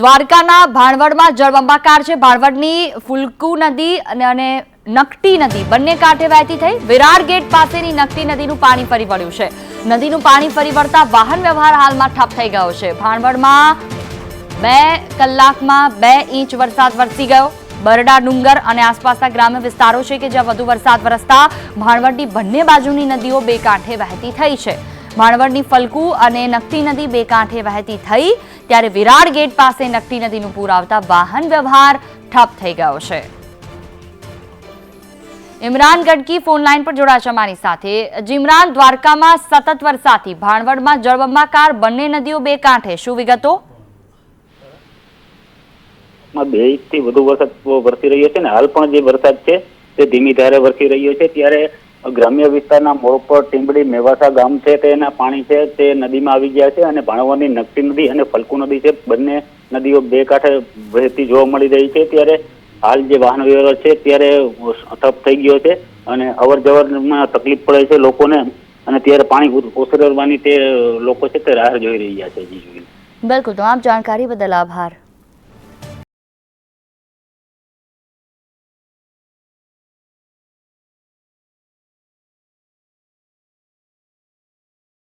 દ્વારકાના ભાણવડમાં જળબંબાકાર છે. ભાણવડની ફુલકુ નદી અને અને નકટી નદી. બંને કાંઠે વહેતી થઈ. વિરાર ગેટ પાસેની નકટી નદીનું પાણી ફરી વળ્યું છે. નદીનું પાણી ફરી વળતા વાહન વ્યવહાર હાલમાં ઠપ થઈ ગયો છે. ભાણવડમાં બે કલાકમાં બે ઇંચ વરસાદ વરસી ગયો. બરડા, ડુંગર અને આસપાસના ગ્રામ્ય વિસ્તારો છે કે જ્યાં વધુ વરસાદ વરસતા ભાણવડની બંને બાજુની નદીઓ બે કાંઠે વહેતી થઈ છે. ભાણવડની ફલકુ અને નકટી નદી બે કાંઠે વહેતી થઈ, ત્યારે વિરાર ગેટ પાસે નકટી નદીનું પૂર આવતા વાહન વ્યવહાર ઠપ થઈ ગયો છે. ઇમરાન ગડકી ફોન પર જોડાશે અમારી સાથે જીમરાન દ્વારકામાં સતત વરસાદથી ભાણવડમાં જળબંબાકાર બંને નદીઓ બે કાંઠે, શું વિગતો? બે ઇંચથી વધુ વરસાદ વરસી રહ્યો છે ને, હાલ પણ જે વરસાદ છે તે ધીમી ધારે વરસી રહ્યો છે. ત્યારે ગ્રામ્ય વિસ્તારના મોરપર ટીંબડી મેવાસા ગામ છે તેના પાણી છે, તે નદીમાં આવી ગયા છે અને ભાણવાની નકટી નદી અને ફલકુ નદી છે, બંને નદીઓ બે કાંઠે વહેતી જોવા મળી રહી છે. ત્યારે હાલ જે વાહન વ્યવહાર છે, ત્યારે ઠપ થઈ ગયો છે અને અવર જવરમાં તકલીફ પડે છે લોકોને અને ત્યારે પાણી ઓસરવાની તે લોકો છે તે રાહ જોઈ રહ્યા છે. બિલકુલ તો આપ જાણકારી બદલ આભાર.